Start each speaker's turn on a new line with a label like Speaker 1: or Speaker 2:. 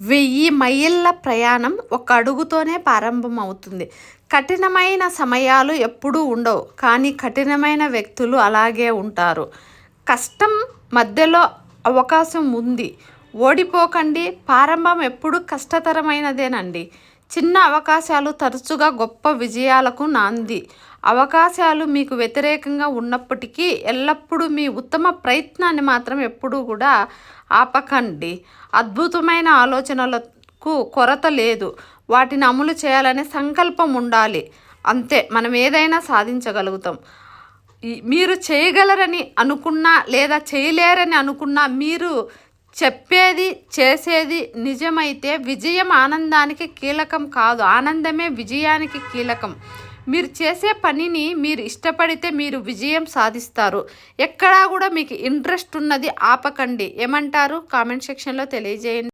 Speaker 1: వెయ్యి మైళ్ళ ప్రయాణం ఒక అడుగుతోనే ప్రారంభమవుతుంది. కఠినమైన సమయాలు ఎప్పుడూ ఉండవు కానీ కఠినమైన వ్యక్తులు అలాగే ఉంటారు. కష్టం మధ్యలో అవకాశం ఉంది. ఓడిపోకండి. ప్రారంభం ఎప్పుడు కష్టతరమైనదేనండి. చిన్న అవకాశాలు తరచుగా గొప్ప విజయాలకు నాంది. అవకాశాలు మీకు వ్యతిరేకంగా ఉన్నప్పటికీ ఎల్లప్పుడూ మీ ఉత్తమ ప్రయత్నాన్ని మాత్రం ఎప్పుడూ కూడా ఆపకండి. అద్భుతమైన ఆలోచనలకు కొరత లేదు. వాటిని అమలు చేయాలనే సంకల్పం ఉండాలి. అంతే మనం ఏదైనా సాధించగలుగుతాం. మీరు చేయగలరని అనుకున్నా లేదా చేయలేరని అనుకున్నా మీరు చెప్పేది చేసేది నిజమైతే విజయం ఆనందానికి కీలకం కాదు. ఆనందమే విజయానికి కీలకం. మీరు చేసే పనిని మీరు ఇష్టపడితే మీరు విజయం సాధిస్తారు. ఎక్కడా కూడా మీకు ఇంట్రెస్ట్ ఉన్నది ఆపకండి. ఏమంటారు? కామెంట్ సెక్షన్లో తెలియజేయండి.